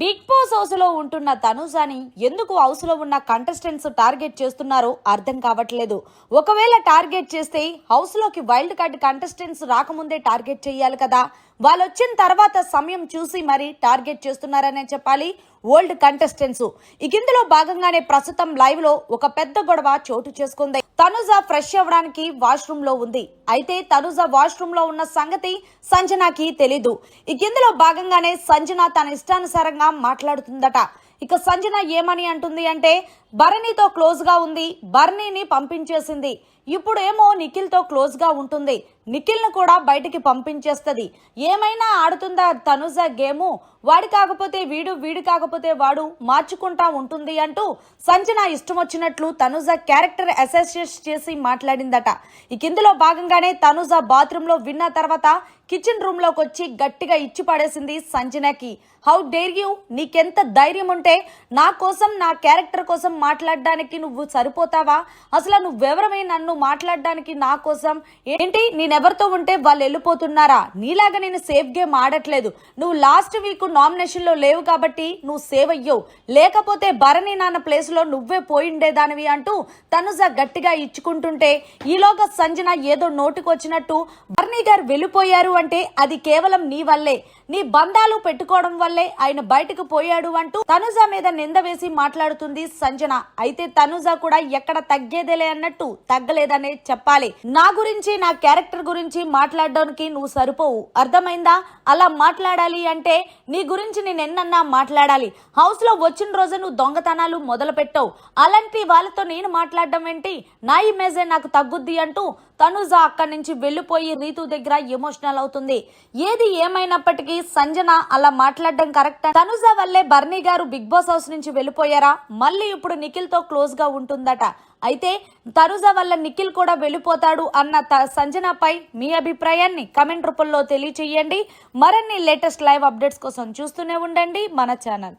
Big boss హౌస్లో ఉంటున్న తనుజాని ఎందుకు హౌస్లో ఉన్న కంటెస్టెంట్స్ టార్గెట్ చేస్తున్నారో అర్థం కావట్లేదు. ఒకవేళ టార్గెట్ చేస్తే హౌస్లోకి వైల్డ్ కార్డ్ కంటెస్టెంట్స్ రాకముందే టార్గెట్ చేయాలి కదా. వాళ్ళు వచ్చిన తర్వాత సమయం చూసి మరి టార్గెట్ చేస్తున్నారనే చెప్పాలి. Old contestants. ఇక ఇందులో భాగంగానే ప్రస్తుతం లైవ్లో ఒక పెద్ద గొడవ చోటు చేసుకుంది. తనుజ ఫ్రెష్ అవ్వడానికి వాష్రూమ్లో ఉంది. అయితే తనుజ వాష్రూమ్లో ఉన్న సంగతి సంజనాకి తెలీదు. ఇక ఇందులో భాగంగానే సంజన తన ఇష్టానుసారంగా మాట్లాడుతుందట. ఇక సంజన ఏమని అంటుంది అంటే భరణితో క్లోజ్గా ఉంది. భరణిని పంపించేసింది. ఇప్పుడు ఏమో నిఖిల్తో క్లోజ్గా ఉంటుంది. నిఖిల్ను కూడా బయటికి పంపించేస్తుంది. ఏమైనా ఆడుతుందా తనుజ గేము? వాడి కాకపోతే వీడు వీడు కాకపోతే వాడు మార్చుకుంటా ఉంటుంది అంటూ సంచన ఇష్టం వచ్చినట్లు తనుజ క్యారెక్టర్ అసోసియేట్ చేసి మాట్లాడిందట. ఇక ఇందులో భాగంగానే తనుజ బాత్రూమ్లో విన్న తర్వాత కిచెన్ రూమ్లోకి వచ్చి గట్టిగా ఇచ్చి పడేసింది సంజనకి. How dare you? నీకెంత ధైర్యం ఉంటే నా కోసం నా క్యారెక్టర్ కోసం మాట్లాడడానికి నువ్వు సరిపోతావా? అసలు నువ్వెవరమై నన్ను నువ్వు మాట్లాడడానికి నా కోసం? ఏంటి? నేనెవరితో ఉంటే వాళ్ళు వెళ్ళిపోతున్నారా? నీలాగా నేను సేఫ్ గేమ్ ఆడట్లేదు. నువ్వు లాస్ట్ వీక్ నామినేషన్లో లేవు కాబట్టి నువ్వు సేవ్ అయ్యవు. లేకపోతే భరణి నాన్న ప్లేస్లో నువ్వే పోయిండేదానివి అంటూ తనుజ గట్టిగా ఇచ్చుకుంటుంటే ఈలోగా సంజన ఏదో నోటికొచ్చినట్టు భరణి గారు వెళ్ళిపోయారు అంటే అది కేవలం నీ వల్లే. నీ బంధాలు పెట్టుకోవడం వల్లే ఆయన బయటకు పోయాడు అంటూ తనుజ మీద నింద వేసి మాట్లాడుతుంది సంజన. అయితే తనుజ కూడా ఎక్కడ తగ్గేదేలే అన్నట్టు తగ్గలేదనే చెప్పాలి. నా గురించి నా క్యారెక్టర్ గురించి మాట్లాడడానికి నువ్వు సరిపోవు. అర్థమైందా? అలా మాట్లాడాలి అంటే నీ గురించి నేను ఎన్నన్నా మాట్లాడాలి. హౌస్లో వచ్చిన రోజు నువ్వు దొంగతనాలు మొదలు పెట్టావు అలాంటి వాళ్ళతో నేను మాట్లాడడం ఏంటి? నా ఇమేజే నాకు తగ్గుద్ది అంటూ తనుజ అక్కడి నుంచి వెళ్ళిపోయి రీతు దగ్గర ఎమోషనల్ అవుతుంది. ఏది ఏమైనప్పటికీ సంజన అలా మాట్లాడడం కరెక్ట్? తనుజ వల్లే బర్నీ గారు బిగ్ బాస్ హౌస్ నుంచి వెళ్ళిపోయారా? మళ్ళీ ఇప్పుడు నిఖిల్తో క్లోజ్గా ఉంటుందట. అయితే తనుజ వల్ల నిఖిల్ కూడా వెళ్ళిపోతాడు అన్న త- సంజనపై మీ అభిప్రాయాన్ని కమెంట్ రూపంలో తెలియచేయండి. మరిన్ని లేటెస్ట్ లైవ్ అప్డేట్స్ కోసం చూస్తూనే ఉండండి మన ఛానల్.